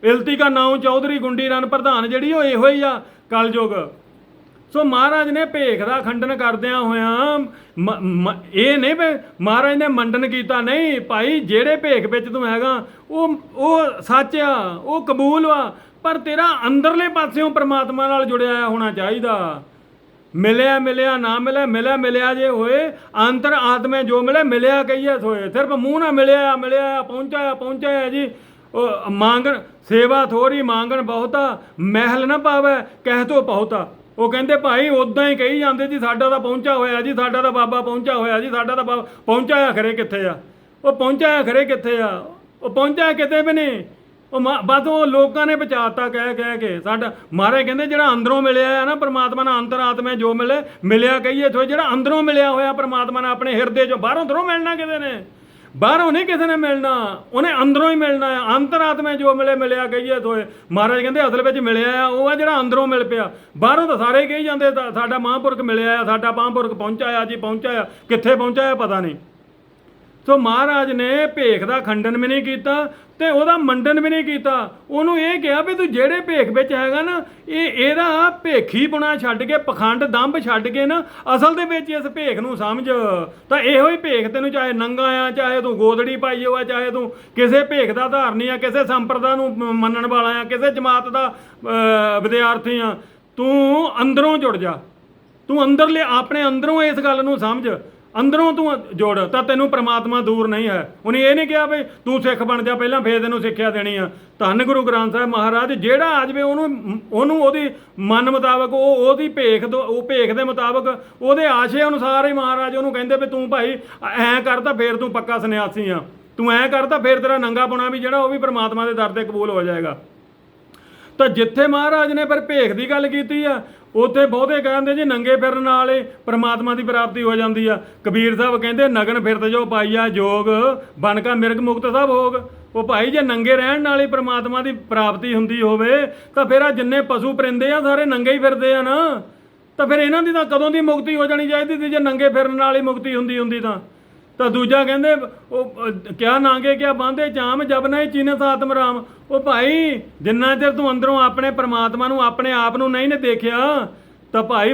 ਇਲਤੀ ਕਾ ਨਾਉ ਚੌਧਰੀ ਗੁੰਡੀ ਰਣ ਪ੍ਰਧਾਨ ਜਿਹੜੀ, ਉਹ ਇਹੋ ਹੀ ਆ ਕਲਯੁਗ। ਸੋ ਮਹਾਰਾਜ ਨੇ ਭੇਖ ਦਾ ਖੰਡਨ ਕਰਦਿਆਂ ਹੋਇਆਂ ਮ- ਮ- ਇਹ ਨਹੀਂ ਮਹਾਰਾਜ ਨੇ ਮੰਡਨ ਕੀਤਾ, ਨਹੀਂ, ਭਾਈ ਜਿਹੜੇ ਭੇਖ ਵਿੱਚ ਤੂੰ ਹੈਗਾ, ਉਹ ਉਹ ਸੱਚ ਆ, ਉਹ ਕਬੂਲ ਆ ਪਰ ਤੇਰਾ ਅੰਦਰਲੇ ਪਾਸਿਓਂ ਪ੍ਰਮਾਤਮਾ ਨਾਲ ਜੁੜਿਆ ਹੋਣਾ ਚਾਹੀਦਾ। ਮਿਲਿਆ ਮਿਲਿਆ, ਨਾ ਮਿਲਿਆ ਮਿਲਿਆ ਮਿਲਿਆ ਜੇ ਹੋਏ, ਅੰਤਰ ਆਤਮੇ ਜੋ ਮਿਲੇ ਮਿਲਿਆ ਕਹੀਏ ਸੋਏ। ਸਿਰਫ ਮੂੰਹ ਨਾ ਮਿਲਿਆ ਮਿਲਿਆ ਪਹੁੰਚਾਇਆ ਪਹੁੰਚਾਇਆ ਜੀ। ਉਹ ਮੰਗਣ, ਸੇਵਾ ਥੋੜੀ ਮੰਗਣ ਬਹੁਤਾ, ਮਹਿਲ ਨਾ ਪਾਵੇ, ਕਹਿ ਤੋ ਬਹੁਤਾ। ਉਹ ਕਹਿੰਦੇ, ਭਾਈ ਉਦਾਂ ਹੀ ਕਹੀ ਜਾਂਦੇ ਜੀ, ਸਾਡਾ ਤਾਂ ਪਹੁੰਚਾ ਹੋਇਆ ਜੀ, ਸਾਡਾ ਤਾਂ ਬਾਬਾ ਪਹੁੰਚਾ ਹੋਇਆ ਜੀ, ਸਾਡਾ ਤਾਂ ਬਾਬਾ ਪਹੁੰਚਾਇਆ ਖਰੇ ਕਿੱਥੇ ਆ? ਉਹ ਪਹੁੰਚਾਇਆ ਖਰੇ ਕਿੱਥੇ ਆ? ਉਹ ਪਹੁੰਚਾਇਆ ਕਿਤੇ ਵੀ ਨਹੀਂ। ਉਹ ਮਾ- ਬਸ ਉਹ ਲੋਕਾਂ ਨੇ ਬਚਾਤਾ ਕਹਿ ਕਹਿ ਕੇ। ਸਾਡਾ ਮਹਾਰਾਜ ਕਹਿੰਦੇ ਜਿਹੜਾ ਅੰਦਰੋਂ ਮਿਲਿਆ ਆ ਨਾ ਪ੍ਰਮਾਤਮਾ ਨਾਲ ਅੰਤਰਾਤਮੇ ਜੋ ਮਿਲੇ, ਮਿਲਿਆ ਕਹੀਏ ਥੋ ਜਿਹੜਾ ਅੰਦਰੋਂ ਮਿਲਿਆ ਹੋਇਆ ਪ੍ਰਮਾਤਮਾ ਨਾਲ ਆਪਣੇ ਹਿਰਦੇ ਚੋਂ, ਬਾਹਰੋਂ ਥੋੜ੍ਹਾ ਮਿਲਣਾ ਕਿਤੇ ਨੇ? ਬਾਹਰੋਂ ਨਹੀਂ ਕਿਸੇ ਨੇ ਮਿਲਣਾ। ਉਹਨੇ ਅੰਦਰੋਂ ਹੀ ਮਿਲਣਾ ਆ। ਅੰਤਰਾਤਮੇ ਜੋ ਮਿਲੇ, ਮਿਲਿਆ ਕਹੀਏ ਥੋਏ ਮਹਾਰਾਜ ਕਹਿੰਦੇ ਅਸਲ ਵਿੱਚ ਮਿਲਿਆ ਆ, ਉਹ ਆ ਜਿਹੜਾ ਅੰਦਰੋਂ ਮਿਲ ਪਿਆ। ਬਾਹਰੋਂ ਤਾਂ ਸਾਰੇ ਕਹੀ ਜਾਂਦੇ ਸਾਡਾ ਮਹਾਂਪੁਰਖ ਮਿਲਿਆ ਆ, ਸਾਡਾ ਮਹਾਂਪੁਰਖ ਪਹੁੰਚਾਇਆ ਜੀ ਪਹੁੰਚਾਇਆ ਕਿੱਥੇ ਪਹੁੰਚਾਇਆ ਪਤਾ ਨਹੀਂ। ਸੋ ਮਹਾਰਾਜ ਨੇ ਭੇਖ ਦਾ ਖੰਡਨ ਵੀ ਨਹੀਂ ਕੀਤਾ ਤੇ ਉਹਦਾ ਮੰਡਨ ਵੀ ਨਹੀਂ ਕੀਤਾ। ਉਹਨੂੰ ਇਹ ਕਿਹਾ ਵੀ ਤੂੰ ਜਿਹੜੇ ਭੇਖ ਵਿੱਚ ਹੈਗਾ ਨਾ, ਇਹ ਇਹਦਾ ਭੇਖੀ ਬੁਣਾ ਛੱਡ ਕੇ, ਪਖੰਡ ਦੰਭ ਛੱਡ ਕੇ ਨਾ, ਅਸਲ ਦੇ ਵਿੱਚ ਇਸ ਭੇਖ ਨੂੰ ਸਮਝ। ਤਾਂ ਇਹੋ ਹੀ ਭੇਖ ਤੈਨੂੰ ਚਾਹੇ ਨੰਗਾ ਆ, ਚਾਹੇ ਤੂੰ ਗੋਦੜੀ ਪਾਈ ਹੋਆ, ਚਾਹੇ ਤੂੰ ਕਿਸੇ ਭੇਖ ਦਾ ਧਾਰਨੀ ਆ, ਕਿਸੇ ਸੰਪਰਦਾ ਨੂੰ ਮੰਨਣ ਵਾਲਾ ਆ, ਕਿਸੇ ਜਮਾਤ ਦਾ ਵਿਦਿਆਰਥੀ ਆ, ਤੂੰ ਅੰਦਰੋਂ ਜੁੜ ਜਾ। ਤੂੰ ਅੰਦਰਲੇ, ਆਪਣੇ ਅੰਦਰੋਂ ਇਸ ਗੱਲ ਨੂੰ ਸਮਝ। ਅੰਦਰੋਂ ਤੂੰ ਜੋੜ, ਤਾਂ ਤੈਨੂੰ ਪ੍ਰਮਾਤਮਾ ਦੂਰ ਨਹੀਂ ਹੈ। ਉਹਨੇ ਇਹ ਨਹੀਂ ਕਿਹਾ ਵੀ ਤੂੰ ਸਿੱਖ ਬਣ ਜਾ, ਪਹਿਲਾਂ ਫੇਰ ਤੈਨੂੰ ਸਿੱਖਿਆ ਦੇਣੀ ਆ। ਧੰਨ ਗੁਰੂ ਗ੍ਰੰਥ ਸਾਹਿਬ ਮਹਾਰਾਜ, ਜਿਹੜਾ ਆ ਜਾਵੇ ਉਹਨੂੰ ਉਹਨੂੰ ਉਹਦੀ ਮਨ ਮੁਤਾਬਕ, ਉਹ ਉਹਦੀ ਭੇਖ ਦੋ- ਉਹ ਭੇਖ ਦੇ ਮੁਤਾਬਕ ਉਹਦੇ ਆਸ਼ੇ ਅਨੁਸਾਰ ਹੀ ਮਹਾਰਾਜ ਉਹਨੂੰ ਕਹਿੰਦੇ ਵੀ ਤੂੰ ਭਾਈ ਐਂ ਕਰ ਤਾਂ ਫੇਰ ਤੂੰ ਪੱਕਾ ਸੰਨਿਆਸੀ ਆ। ਤੂੰ ਐਂ ਕਰ ਤਾਂ ਫੇਰ ਤੇਰਾ ਨੰਗਾ ਪੁਣਾ ਵੀ ਜਿਹੜਾ ਉਹ ਵੀ ਪ੍ਰਮਾਤਮਾ ਦੇ ਦਰ ਤੇ ਕਬੂਲ ਹੋ ਜਾਏਗਾ। ਤਾਂ ਜਿੱਥੇ ਮਹਾਰਾਜ ਨੇ ਪਰ ਭੇਖ ਦੀ ਗੱਲ ਕੀਤੀ ਆ, ਉੱਥੇ ਬਹੁਤੇ ਕਹਿੰਦੇ ਜੀ ਨੰਗੇ ਫਿਰਨ ਵਾਲੇ ਹੀ ਪ੍ਰਮਾਤਮਾ ਦੀ ਪ੍ਰਾਪਤੀ ਹੋ ਜਾਂਦੀ ਆ। ਕਬੀਰ ਸਾਹਿਬ ਕਹਿੰਦੇ, ਨਗਨ ਫਿਰਤ ਜੋ ਪਾਈਆ ਜੋਗ ਬਨ ਕਾ ਮਿਰਗ ਮੁਕਤ ਸਭ ਹੋਗ। ਉਹ ਭਾਈ ਜੇ ਨੰਗੇ ਰਹਿਣ ਨਾਲ ਹੀ ਪ੍ਰਮਾਤਮਾ ਦੀ ਪ੍ਰਾਪਤੀ ਹੁੰਦੀ ਹੋਵੇ, ਤਾਂ ਫਿਰ ਆ ਜਿੰਨੇ ਪਸ਼ੂ ਪਰਿੰਦੇ ਆ, ਸਾਰੇ ਨੰਗੇ ਹੀ ਫਿਰਦੇ ਆ ਨਾ। ਤਾਂ ਫਿਰ ਇਹਨਾਂ ਦੀ ਤਾਂ ਕਦੋਂ ਦੀ ਮੁਕਤੀ ਹੋ ਜਾਣੀ ਚਾਹੀਦੀ ਸੀ, ਜੇ ਨੰਗੇ ਫਿਰਨ ਨਾਲ ਹੀ ਮੁਕਤੀ ਹੁੰਦੀ ਹੁੰਦੀ ਤਾਂ? ਤਾਂ ਦੂਜਾ ਕਹਿੰਦੇ, ਉਹ ਕਿਆ ਨਾਂਗੇ, ਕਿਆ ਬਾਂਦੇ ਚਾਮ ਜਬ ਨਾ ਚੀਨਤ ਆਤਮ ਰਾਮ। ਉਹ ਭਾਈ, ਜਿੰਨਾ ਚਿਰ ਤੂੰ ਅੰਦਰੋਂ ਆਪਣੇ ਪਰਮਾਤਮਾ ਨੂੰ, ਆਪਣੇ ਆਪ ਨੂੰ ਨਹੀਂ ਨੇ ਦੇਖਿਆ, ਤਾਂ ਭਾਈ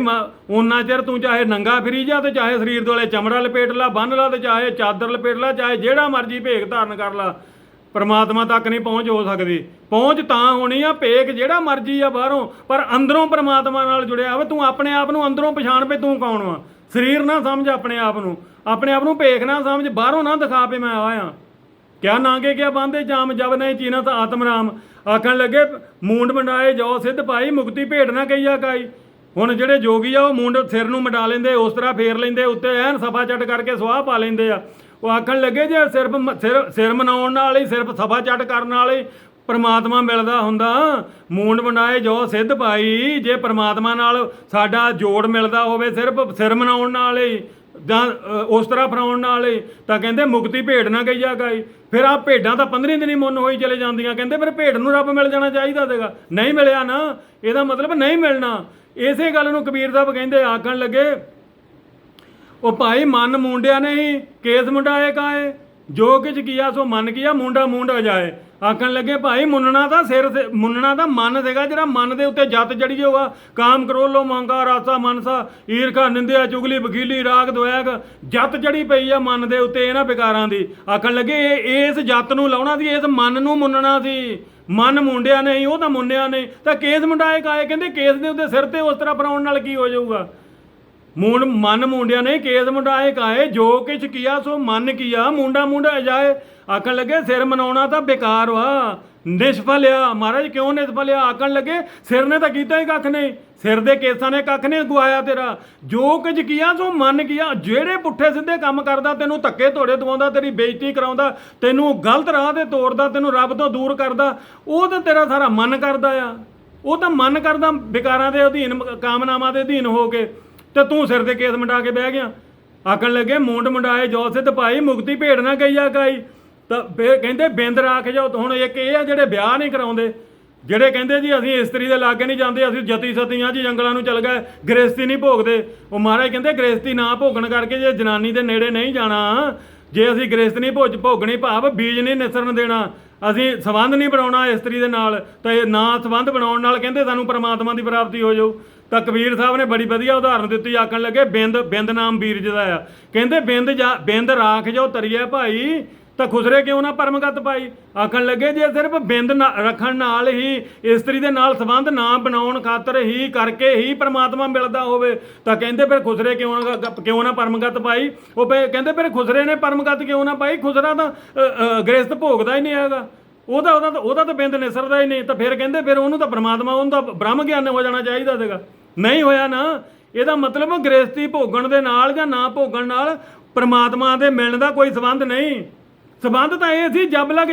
ਉਹਨਾਂ ਚਿਰ ਤੂੰ ਚਾਹੇ ਨੰਗਾ ਫਿਰੀ ਜਾ ਤੇ ਚਾਹੇ ਸਰੀਰ ਦੋਲੇ ਚਮੜਾ ਲਪੇਟ ਲਾ, ਬੰਨ ਲਾ ਤੇ ਚਾਹੇ ਚਾਦਰ ਲਪੇਟ ਲਾ, ਚਾਹੇ ਜਿਹੜਾ ਮਰਜ਼ੀ ਭੇਖ ਧਾਰਨ ਕਰ ਲਾ, ਪਰਮਾਤਮਾ ਤੱਕ ਨਹੀਂ ਪਹੁੰਚ ਹੋ ਸਕਦੀ। ਪਹੁੰਚ ਤਾਂ ਹੋਣੀ ਆ, ਭੇਖ ਜਿਹੜਾ ਮਰਜ਼ੀ ਆ ਬਾਹਰੋਂ, ਪਰ ਅੰਦਰੋਂ ਪਰਮਾਤਮਾ ਨਾਲ ਜੁੜਿਆ ਹੋਵੇ, ਤੂੰ ਆਪਣੇ ਆਪ ਨੂੰ ਅੰਦਰੋਂ ਪਛਾਣ ਪਏ ਤੂੰ ਕੌਣ ਵਾ ਸਰੀਰ ਨਾ ਸਮਝ ਆਪਣੇ ਆਪ ਨੂੰ। ਆਪਣੇ ਆਪ ਨੂੰ ਭੇਖ ਨਾ ਸਮਝ, ਬਾਹਰੋਂ ਨਾ ਦਿਖਾ ਪਏ ਮੈਂ ਆਇਆ। ਕਿਆ ਨਾਂਗੇ, ਕਿਆ ਬੰਦੇ, ਜਾਮ ਜਬ ਨਹੀਂ ਚੀਨਾ ਤਾਂ ਆਤਮ ਰਾਮ। ਆਖਣ ਲੱਗੇ, ਮੂੰਡ ਮੰਡਾਏ, ਜੋ ਸਿੱਧ ਪਾਈ ਮੁਕਤੀ ਭੇਟ ਨਾ ਕਈਆ ਕਾਈ। ਹੁਣ ਜਿਹੜੇ ਜੋਗੀ ਆ, ਉਹ ਮੁੰਡ ਸਿਰ ਨੂੰ ਮਟਾ ਲੈਂਦੇ, ਉਸ ਤਰ੍ਹਾਂ ਫੇਰ ਲੈਂਦੇ, ਉੱਤੇ ਐਨ ਸਫਾ ਚੱਟ ਕਰਕੇ ਸੁਆਹ ਪਾ ਲੈਂਦੇ ਆ। ਉਹ ਆਖਣ ਲੱਗੇ, ਜੇ ਸਿਰਫ ਸਿਰ ਸਿਰ ਮਨਾਉਣ ਨਾਲ ਹੀ, ਸਿਰਫ ਸਫਾ ਚੱਟ ਕਰਨ ਨਾਲ ਹੀ ਪਰਮਾਤਮਾ ਮਿਲਦਾ ਹੁੰਦਾ। ਮੂੰਡ ਬਣਾਏ ਜੋ ਸਿੱਧ ਪਾਈ ਜੇ ਪਰਮਾਤਮਾ ਨਾਲ ਸਾਡਾ ਜੋੜ ਮਿਲਦਾ ਹੋਵੇ ਸਿਰਫ ਸਿਰ ਮਨਾਉਣ ਨਾਲ ਹੀ, ਜਾਂ ਉਸ ਤਰ੍ਹਾਂ ਫਰਾਉਣ ਨਾਲ ਹੀ, ਤਾਂ ਕਹਿੰਦੇ ਮੁਕਤੀ ਭੇਡ ਨਾ ਗਈਆ ਗਾਈ ਫਿਰ ਆ ਭੇਡਾਂ ਤਾਂ 15 ਦਿਨੀ ਮੁੰਨ ਹੋਈ ਚਲੇ ਜਾਂਦੀਆਂ। ਕਹਿੰਦੇ ਫਿਰ ਭੇਡ ਨੂੰ ਰੱਬ ਮਿਲ ਜਾਣਾ ਚਾਹੀਦਾ ਸੀਗਾ। ਨਹੀਂ ਮਿਲਿਆ ਨਾ। ਇਹਦਾ ਮਤਲਬ ਨਹੀਂ ਮਿਲਣਾ। ਇਸੇ ਗੱਲ ਨੂੰ ਕਬੀਰ ਸਾਹਿਬ ਕਹਿੰਦੇ ਆਖਣ ਲੱਗੇ, ਉਹ ਭਾਈ ਮਨ ਮੁੰਡਿਆ ਨਹੀਂ, ਕੇਸ ਮੁੰਡਾਏ ਕਾਏ ਜੋ ਕਿਛ ਕੀਆ ਸੋ ਮਨ ਕੀਆ, ਮੁੰਡਾ ਮੁੰਡਾ ਜਾਏ। ਆਖਣ ਲੱਗੇ, ਭਾਈ, ਮੁੰਨਣਾ ਤਾਂ ਸਿਰ ਮੁੰਨਣਾ ਤਾਂ ਮਨ ਸੀਗਾ ਜਿਹੜਾ ਮਨ ਦੇ ਉੱਤੇ ਜੱਤ ਜੜੀ ਹੋਆ ਕਾਮ ਕਰੋਲੋ ਮੰਗਾ, ਰਾਸਾ ਮਨਸਾ, ਈਰਖਾ, ਨਿੰਦਿਆ, ਚੁਗਲੀ ਬਖੀਲੀ ਰਾਗ ਦੁਆਗ ਜੱਤ ਜੜੀ ਪਈ ਆ ਮਨ ਦੇ ਉੱਤੇ ਇਹਨਾਂ ਵਿਕਾਰਾਂ ਦੀ। ਆਖਣ ਲੱਗੇ, ਇਹ, ਇਸ ਜੱਤ ਨੂੰ ਲਾਉਣਾ ਸੀ, ਇਸ ਮਨ ਨੂੰ ਮੁੰਨਣਾ ਸੀ। ਮਨ ਮੁੰਡਿਆ ਨਹੀਂ, ਉਹ ਤਾਂ ਮੁੰਨਿਆ ਨਹੀਂ। ਤਾਂ ਕੇਸ ਮੁੰਡਾਏ ਕਾਏ ਕਹਿੰਦੇ ਕੇਸ ਦੇ ਉੱਤੇ ਸਿਰ ਤੇ ਉਸ ਤਰ੍ਹਾਂ ਫਰਾਉਣ ਨਾਲ ਕੀ ਹੋ ਜਾਊਗਾ? ਮੂੰਡ ਮਨ ਮੁੰਡਿਆ ਨੇ ਕੇਸ ਮੁੰਡਾਏ ਕਾਏ, ਜੋ ਕਿਛ ਕੀਆ ਸੋ ਮਨ ਕੀਆ, ਮੁੰਡਾ ਮੁੰਡਾ ਜਾਏ। ਆਖਣ ਲੱਗੇ, ਸਿਰ ਮਨਾਉਣਾ ਤਾਂ ਬੇਕਾਰ ਵਾ। ਨਿਸ਼ਫਲਿਆ, ਮਹਾਰਾਜ ਕਿਉਂ ਨਿਸ਼ਫਲਿਆ? ਆਖਣ ਲੱਗੇ, ਸਿਰ ਨੇ ਤਾਂ ਕੀਤਾ ਹੀ ਕੱਖ ਨਹੀਂ। ਸਿਰ ਦੇ ਕੇਸਾਂ ਨੇ ਕੱਖ ਨਹੀਂ ਗਵਾਇਆ ਤੇਰਾ। ਜੋ ਕੁਝ ਕੀਆ, ਸੋ ਮਨ ਕੀਆ। ਜਿਹੜੇ ਪੁੱਠੇ ਸਿੱਧੇ ਕੰਮ ਕਰਦਾ, ਤੈਨੂੰ ਧੱਕੇ ਧੋੜੇ ਦਵਾਉਂਦਾ, ਤੇਰੀ ਬੇਇੱਜ਼ਤੀ ਕਰਾਉਂਦਾ, ਤੈਨੂੰ ਗਲਤ ਰਾਹ ਤੇ ਤੋੜਦਾ ਤੈਨੂੰ ਰੱਬ ਤੋਂ ਦੂਰ ਕਰਦਾ, ਉਹ ਤਾਂ ਤੇਰਾ ਸਾਰਾ ਮਨ ਕਰਦਾ ਆ। ਉਹ ਤਾਂ ਮਨ ਕਰਦਾ, ਵਿਕਾਰਾਂ ਦੇ ਅਧੀਨ, ਕਾਮਨਾਵਾਂ ਦੇ ਅਧੀਨ ਹੋ ਕੇ। ਤੇ ਤੂੰ ਸਿਰ ਤੇ ਕੇਸ ਮੰਡਾ ਕੇ ਬਹਿ ਗਿਆ। ਆਖਣ ਲੱਗੇ, ਮੂੰਡ ਮੰਡਾਏ ਜੋ ਸਿੱਧ ਭਾਈ, ਮੁਕਤੀ ਭੇੜ ਨਾ ਗਈਆ ਕਾਈ। ਤਾਂ ਕਹਿੰਦੇ, ਬਿੰਦ ਰੱਖ ਜਾਓ। ਹੁਣ ਇੱਕ ਇਹ ਆ, ਜਿਹੜੇ ਵਿਆਹ ਨਹੀਂ ਕਰਾਉਂਦੇ, ਜਿਹੜੇ ਕਹਿੰਦੇ ਜੀ, ਅਸੀਂ ਇਸਤਰੀ ਦੇ ਲਾਗੇ ਨਹੀਂ ਜਾਂਦੇ, ਅਸੀਂ ਜਤੀ ਸਤੀਆਂ ਜੀ ਜੰਗਲਾਂ ਨੂੰ ਚਲ ਗਏ, ਗ੍ਰਸਤੀ ਨਹੀਂ ਭੋਗਦੇ। ਉਹ ਮਹਾਰਾਜ ਕਹਿੰਦੇ, ਗ੍ਰਸਤੀ ਨਾ ਭੋਗਣ ਕਰਕੇ ਜੇ ਜਨਾਨੀ ਦੇ ਨੇੜੇ ਨਹੀਂ ਜਾਣਾ ਜੇ ਅਸੀਂ ਗ੍ਰਸਤ ਨਹੀਂ ਭੋਜ ਭੋਗਣੀ ਭਾਵ, ਬੀਜ ਨਹੀਂ ਨਿਸਰਨ ਦੇਣਾ, ਅਸੀਂ ਸੰਬੰਧ ਨਹੀਂ ਬਣਾਉਣਾ ਇਸਤਰੀ ਦੇ ਨਾਲ, ਤਾਂ ਇਹ ਨਾ ਸੰਬੰਧ ਬਣਾਉਣ ਨਾਲ ਕਹਿੰਦੇ ਸਾਨੂੰ ਪਰਮਾਤਮਾ ਦੀ ਪ੍ਰਾਪਤੀ ਹੋ ਜਾਊ। ਤਾਂ ਕਬੀਰ ਸਾਹਿਬ ਨੇ ਬੜੀ ਵਧੀਆ ਉਦਾਹਰਨ ਦਿੱਤੀ, ਆਖਣ ਲੱਗੇ, ਬਿੰਦ ਬਿੰਦ ਨਾਮ ਬੀਰਜ ਦਾ ਆ। ਕਹਿੰਦੇ ਬਿੰਦ ਜਾ ਬਿੰਦ ਰਾਖ ਜੋ ਤਰੀਏ ਭਾਈ ਤਾਂ ਖੁਸਰੇ ਕਿਉਂ ਨਾ ਪਰਮਗਤ ਪਾਈ? ਆਖਣ ਲੱਗੇ ਜੇ ਸਿਰਫ ਬਿੰਦ ਨਾ- ਰੱਖਣ ਨਾਲ ਹੀ ਇਸਤਰੀ ਦੇ ਨਾਲ ਸੰਬੰਧ ਨਾ ਬਣਾਉਣ ਖਾਤਰ ਹੀ ਕਰਕੇ ਹੀ ਪਰਮਾਤਮਾ ਮਿਲਦਾ ਹੋਵੇ ਤਾਂ ਕਹਿੰਦੇ ਫਿਰ ਖੁਸਰੇ ਕਿਉਂ ਨਾ ਕਿਉਂ ਨਾ ਪਰਮਗਤ ਪਾਈ? ਉਹ ਫਿਰ ਕਹਿੰਦੇ ਫਿਰ ਖੁਸਰੇ ਨੇ ਪਰਮਗਤ ਕਿਉਂ ਨਾ ਪਾਈ? ਖੁਸਰਾ ਤਾਂ ਅ, ਗ੍ਰਸਤ ਭੋਗਦਾ ਹੀ ਨਹੀਂ ਹੈਗਾ। ਉਹਦਾ ਉਹਦਾ ਤਾਂ ਉਹਦਾ ਤਾਂ ਬਿੰਦ ਨਿਸਰਦਾ ਹੀ ਨਹੀਂ। ਤਾਂ ਫਿਰ ਕਹਿੰਦੇ ਫਿਰ ਉਹਨੂੰ ਤਾਂ ਪਰਮਾਤਮਾ ਉਹਦਾ ਬ੍ਰਹਮ ਗਿਆਨ ਹੋ ਜਾਣਾ ਚਾਹੀਦਾ ਸੀਗਾ। ਨਹੀਂ ਹੋਇਆ ਨਾ। ਇਹਦਾ ਮਤਲਬ ਉਹ ਗ੍ਰਸਤੀ ਭੋਗਣ ਦੇ ਨਾਲ ਜਾਂ ਨਾ ਭੋਗਣ ਨਾਲ ਪਰਮਾਤਮਾ ਦੇ ਮਿਲਣ ਦਾ ਕੋਈ ਸੰਬੰਧ ਨਹੀਂ। ਸੰਬੰਧ ਤਾਂ ਇਹ ਸੀ, ਜਬ ਲਗ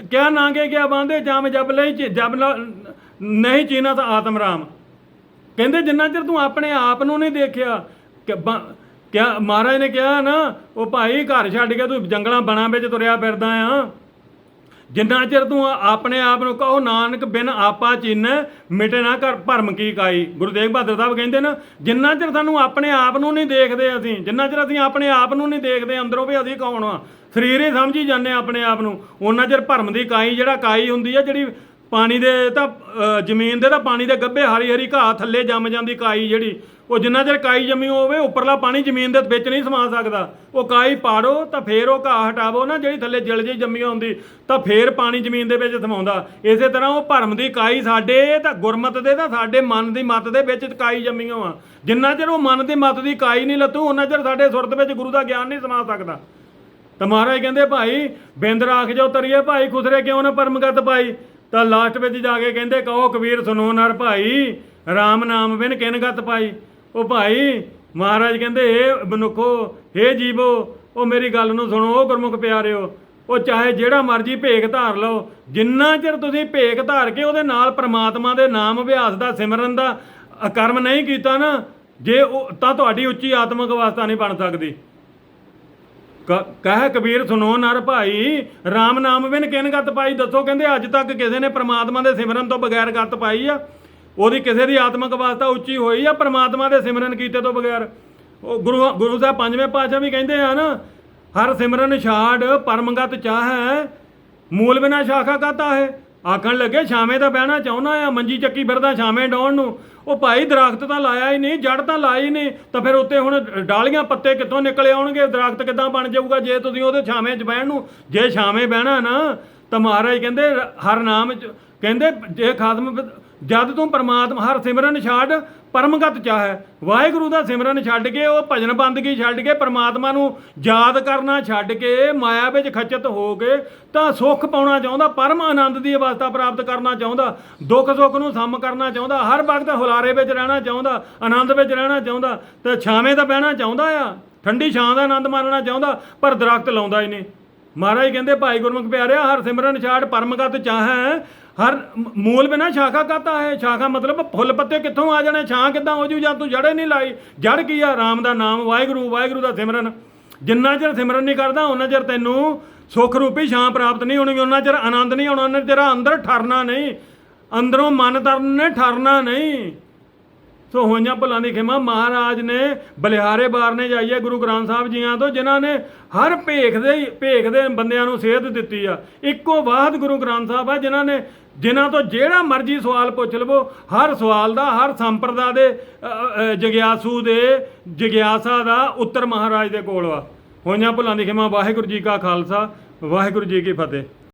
ਕਿਆ ਨਾਂਗੇ, ਕਿਆ ਬਾਂਦੇ, ਜਾਮ ਜਬ ਲਈ ਜਬ ਨਹੀਂ ਚੀਨਾ ਤਾਂ ਆਤਮ ਰਾਮ। ਕਹਿੰਦੇ ਜਿੰਨਾ ਚਿਰ ਤੂੰ ਆਪਣੇ ਆਪ ਨੂੰ ਨਹੀਂ ਦੇਖਿਆ, ਕਿ ਕਿਆ, ਮਹਾਰਾਜ ਨੇ ਕਿਹਾ ਨਾ, ਉਹ ਭਾਈ ਘਰ ਛੱਡ ਕੇ ਤੂੰ ਜੰਗਲਾਂ ਬਣਾ ਵਿੱਚ ਤੁਰਿਆ ਫਿਰਦਾ ਆ। ਜਿੰਨਾ ਚਿਰ ਤੂੰ ਆਪਣੇ ਆਪ ਨੂੰ ਕਹੋ, ਨਾਨਕ ਬਿਨ ਆਪਾ ਚੀਨੈ, ਮਿਟੇ ਨਾ ਕਰ ਭਰਮ ਕੀ ਕਾਈ। ਗੁਰੂ ਤੇਗ ਬਹਾਦਰ ਸਾਹਿਬ ਕਹਿੰਦੇ ਨਾ, ਜਿੰਨਾ ਚਿਰ ਸਾਨੂੰ ਆਪਣੇ ਆਪ ਨੂੰ ਨਹੀਂ ਦੇਖਦੇ ਅਸੀਂ, ਜਿੰਨਾ ਚਿਰ ਅਸੀਂ ਆਪਣੇ ਆਪ ਨੂੰ ਨਹੀਂ ਦੇਖਦੇ, ਅੰਦਰੋਂ ਵੀ ਅਸੀਂ ਕੌਣ ਆ? ਸਰੀਰ ਹੀ ਸਮਝੀ ਜਾਂਦੇ ਆਪਣੇ ਆਪ ਨੂੰ। ਉਹਨਾਂ ਚਿਰ ਭਰਮ ਦੀ ਕਾਈ, ਜਿਹੜਾ ਕਾਈ ਹੁੰਦੀ ਆ, ਜਿਹੜੀ ਪਾਣੀ ਦੇ ਤਾਂ ਜ਼ਮੀਨ ਦੇ ਤਾਂ ਪਾਣੀ ਦੇ ਗੱਭੇ ਹਰੀ ਹਰੀ ਘਾਹ ਥੱਲੇ ਜੰਮ ਜਾਂਦੀ ਕਾਈ ਜਿਹੜੀ ਉਹ ਜਿੰਨਾ ਚਿਰ ਕਾਈ ਜੰਮੀ ਹੋਵੇ, ਉੱਪਰਲਾ ਪਾਣੀ ਜ਼ਮੀਨ ਦੇ ਵਿੱਚ ਨਹੀਂ ਸਮਾ ਸਕਦਾ। ਉਹ ਕਾਈ ਪਾੜੋ, ਤਾਂ ਫੇਰ ਉਹ ਘਾਹ ਹਟਾਵੋ ਨਾ, ਜਿਹੜੀ ਥੱਲੇ ਜਿਲ ਜਿਹੀ ਜੰਮੀ ਹੁੰਦੀ, ਤਾਂ ਫੇਰ ਪਾਣੀ ਜ਼ਮੀਨ ਦੇ ਵਿੱਚ ਸਮਾਉਂਦਾ। ਇਸੇ ਤਰ੍ਹਾਂ ਉਹ ਭਰਮ ਦੀ ਕਾਈ ਸਾਡੇ, ਤਾਂ ਗੁਰਮਤ ਦੇ, ਤਾਂ ਸਾਡੇ ਮਨ ਦੀ ਮਤ ਦੇ ਵਿੱਚ ਕਾਈ ਜੰਮੀਆਂ ਆ ਜਿੰਨਾ ਚਿਰ ਉਹ ਮਨ ਦੀ ਮਤ ਦੀ ਕਾਈ ਨਹੀਂ ਲੱਤੂ ਉਹਨਾਂ ਚਿਰ ਸਾਡੇ ਸੁਰਤ ਵਿੱਚ ਗੁਰੂ ਦਾ ਗਿਆਨ ਨਹੀਂ ਸਮਾ ਸਕਦਾ। ਤਾਂ ਮਹਾਰਾਜ ਕਹਿੰਦੇ, ਭਾਈ, ਬਿੰਦ ਰਾਖ ਜੋ ਤਰੀਏ ਭਾਈ, ਖੁਸਰੇ ਕਿਉਂ ਨਾ ਪਰਮਗਤ ਪਾਈ? ਤਾਂ ਲਾਸਟ ਵਿੱਚ ਜਾ ਕੇ ਕਹਿੰਦੇ, ਕਹੋ ਕਬੀਰ ਸੁਨੋ ਨਰ ਭਾਈ RAM ਨਾਮ ਬਿਨ ਕਿਨ ਗਤ ਪਾਈ? ਉਹ ਭਾਈ, ਮਹਾਰਾਜ ਕਹਿੰਦੇ ਇਹ ਮਨੁੱਖੋ ਏ ਜੀਵੋ, ਉਹ ਮੇਰੀ ਗੱਲ ਨੂੰ ਸੁਣੋ, ਉਹ ਗੁਰਮੁਖ ਪਿਆਰਿਓ। ਉਹ ਚਾਹੇ ਜਿਹੜਾ ਮਰਜ਼ੀ ਭੇਖ ਧਾਰ ਲਓ, ਜਿੰਨਾ ਚਿਰ ਤੁਸੀਂ ਭੇਖ ਧਾਰ ਕੇ ਉਹਦੇ ਨਾਲ ਪ੍ਰਮਾਤਮਾ ਦੇ ਨਾਮ, ਅਭਿਆਸ ਦਾ, ਸਿਮਰਨ ਦਾ ਕਰਮ ਨਹੀਂ ਕੀਤਾ ਨਾ, ਜੇ ਉਹ, ਤਾਂ ਤੁਹਾਡੀ ਉੱਚੀ ਆਤਮਿਕ ਅਵਸਥਾ ਨਹੀਂ ਬਣ ਸਕਦੀ। ਕ- ਕਹਿ ਕਬੀਰ ਸੁਨੋ ਨਰ ਭਾਈ RAM ਨਾਮ ਬਿਨ ਕਿਨ ਗੱਤ ਪਾਈ, ਦੱਸੋ ਕਹਿੰਦੇ ਅੱਜ ਤੱਕ ਕਿਸੇ ਨੇ ਪ੍ਰਮਾਤਮਾ ਦੇ ਸਿਮਰਨ ਤੋਂ ਬਗੈਰ ਗੱਤ ਪਾਈ ਆ? ਉਹਦੀ ਕਿਸੇ ਦੀ ਆਤਮਿਕ ਅਵਸਥਾ ਉੱਚੀ ਹੋਈ ਆ, ਪ੍ਰਮਾਤਮਾ ਦੇ ਸਿਮਰਨ ਕੀਤੇ ਤੋਂ ਬਗੈਰ। ਉਹ ਗੁਰੂ ਗੁਰੂ ਸਾਹਿਬ ਪੰਜਵੇਂ ਪਾਤਸ਼ਾਹ ਵੀ ਕਹਿੰਦੇ ਹਨ ਹਰ ਸਿਮਰਨ ਛਾੜ ਪਰਮਗਤ ਚਾਹੈ, ਮੂਲ ਬਿਨਾ ਸ਼ਾਖਾ ਕਾਤਾ ਹੈ? ਆਖਣ ਲੱਗੇ, ਛਾਵੇਂ ਤਾਂ ਬਹਿਣਾ ਚਾਹੁੰਦਾ ਆ, ਮੰਜੀ ਚੱਕੀ ਫਿਰਦਾ ਛਾਵੇਂ ਡਾਉਣ ਨੂੰ। ਉਹ ਭਾਈ ਦਰਖਤ ਤਾਂ ਲਾਇਆ ਹੀ ਨਹੀਂ ਜੜ ਤਾਂ ਲਾਈ ਨਹੀਂ, ਤਾਂ ਫਿਰ ਉੱਤੇ ਹੁਣ ਡਾਲੀਆਂ ਪੱਤੇ ਕਿੱਥੋਂ ਨਿਕਲੇ ਆਉਣਗੇ? ਦਰਖਤ ਕਿੱਦਾਂ ਬਣ ਜਾਊਗਾ ਜੇ ਤੁਸੀਂ ਉਹਦੇ ਛਾਵੇਂ 'ਚ ਬਹਿਣ ਨੂੰ? ਜੇ ਛਾਵੇਂ ਬਹਿਣਾ ਨਾ, ਤਾਂ ਮਹਾਰਾਜ ਕਹਿੰਦੇ, ਹਰ ਨਾਮ 'ਚ, ਕਹਿੰਦੇ, ਜੇ ਖਾਤਮ ਜਦ ਤੂੰ ਪਰਮਾਤਮਾ ਹਰ ਸਿਮਰਨ ਛੱਡ, ਪਰਮਗਤ ਚਾਹੈ। ਵਾਹਿਗੁਰੂ ਦਾ ਸਿਮਰਨ ਛੱਡ ਕੇ, ਉਹ ਭਜਨ ਬੰਦਗੀ ਛੱਡ ਕੇ, ਪਰਮਾਤਮਾ ਨੂੰ ਯਾਦ ਕਰਨਾ ਛੱਡ ਕੇ, ਮਾਇਆ ਵਿੱਚ ਖਚਤ ਹੋ ਕੇ, ਤਾਂ ਸੁੱਖ ਪਾਉਣਾ ਚਾਹੁੰਦਾ, ਪਰਮ ਆਨੰਦ ਦੀ ਅਵਸਥਾ ਪ੍ਰਾਪਤ ਕਰਨਾ ਚਾਹੁੰਦਾ, ਦੁੱਖ ਸੁੱਖ ਨੂੰ ਸਮ ਕਰਨਾ ਚਾਹੁੰਦਾ, ਹਰ ਵਕਤ ਹੁਲਾਰੇ ਵਿੱਚ ਰਹਿਣਾ ਚਾਹੁੰਦਾ, ਆਨੰਦ ਵਿੱਚ ਰਹਿਣਾ ਚਾਹੁੰਦਾ, ਤੇ ਛਾਵੇਂ ਤਾਂ ਬਹਿਣਾ ਚਾਹੁੰਦਾ ਆ। ਠੰਡੀ ਛਾਂ ਦਾ ਆਨੰਦ ਮਾਣਨਾ ਚਾਹੁੰਦਾ, ਪਰ ਦਰਖਤ ਲਾਉਂਦਾ ਹੀ ਨਹੀਂ। ਮਹਾਰਾਜ ਕਹਿੰਦੇ, ਭਾਈ ਗੁਰਮੁਖ ਪਿਆਰਿਆ, ਹਰ ਸਿਮਰਨ ਛਾੜ, ਪਰਮਗਤ ਚਾਹੈ ਹਰ ਮੂਲ ਬਿਨਾ ਸ਼ਾਖਾ ਕਾਤਾ ਹੈ? ਸ਼ਾਖਾ ਮਤਲਬ ਫੁੱਲ ਪੱਤੇ ਕਿੱਥੋਂ ਆ ਜਾਣੇ? ਛਾਂ ਕਿੱਦਾਂ ਹੋ ਜੂ? ਜਾਂ ਤੂੰ ਜੜੇ ਨਹੀਂ ਲਾਈ। ਜੜ ਕੀ ਆ? ਰਾਮ ਦਾ ਨਾਮ, ਵਾਹਿਗੁਰੂ ਵਾਹਿਗੁਰੂ ਦਾ ਸਿਮਰਨ। ਜਿੰਨਾ ਚਿਰ ਸਿਮਰਨ ਨਹੀਂ ਕਰਦਾ ਉਹਨਾਂ ਚਿਰ ਤੈਨੂੰ ਸੁੱਖ ਰੂਪੀ ਛਾਂ ਪ੍ਰਾਪਤ ਨਹੀਂ ਹੋਣੀ। ਉਹਨਾਂ ਚਿਰ ਆਨੰਦ ਨਹੀਂ ਆਉਣਾ ਉਹਨਾਂ ਤੇਰਾ ਅੰਦਰ ਠਰਨਾ ਨਹੀਂ। ਅੰਦਰੋਂ ਮਨ ਤਰਨ ਨੇ ਠਰਨਾ ਨਹੀਂ। ਸੋ ਹੋਈਆਂ ਭੁੱਲਾਂ ਦੀ ਖਿਮਾ ਮਹਾਰਾਜ ਨੇ ਬਲਿਹਾਰੇ ਬਾਰਨੇ ਜਾਈਏ ਗੁਰੂ ਗ੍ਰੰਥ ਸਾਹਿਬ ਜੀਆਂ ਤੋਂ, ਜਿਨ੍ਹਾਂ ਨੇ ਹਰ ਭੇਖ ਦੇ ਭੇਖ ਦੇ ਬੰਦਿਆਂ ਨੂੰ ਸੇਧ ਦਿੱਤੀ ਆ। ਇੱਕੋ ਬਾਅਦ ਗੁਰੂ ਗ੍ਰੰਥ ਸਾਹਿਬ ਆ, ਜਿਨ੍ਹਾਂ ਨੇ ਜਿਨ੍ਹਾਂ ਤੋਂ ਜਿਹੜਾ ਮਰਜ਼ੀ ਸਵਾਲ ਪੁੱਛ ਲਵੋ, ਹਰ ਸਵਾਲ ਦਾ, ਹਰ ਸੰਪਰਦਾ ਦੇ ਜਗਿਆਸੂ ਦੇ, ਜਗਿਆਸਾ ਦਾ ਉੱਤਰ ਮਹਾਰਾਜ ਦੇ ਕੋਲ ਆ ਹੋਈਆਂ ਭੁੱਲਾਂ ਦੀ ਖਿਮਾ, ਵਾਹਿਗੁਰੂ ਜੀ ਕਾ ਖਾਲਸਾ, ਵਾਹਿਗੁਰੂ ਜੀ ਕੀ ਫਤਿਹ।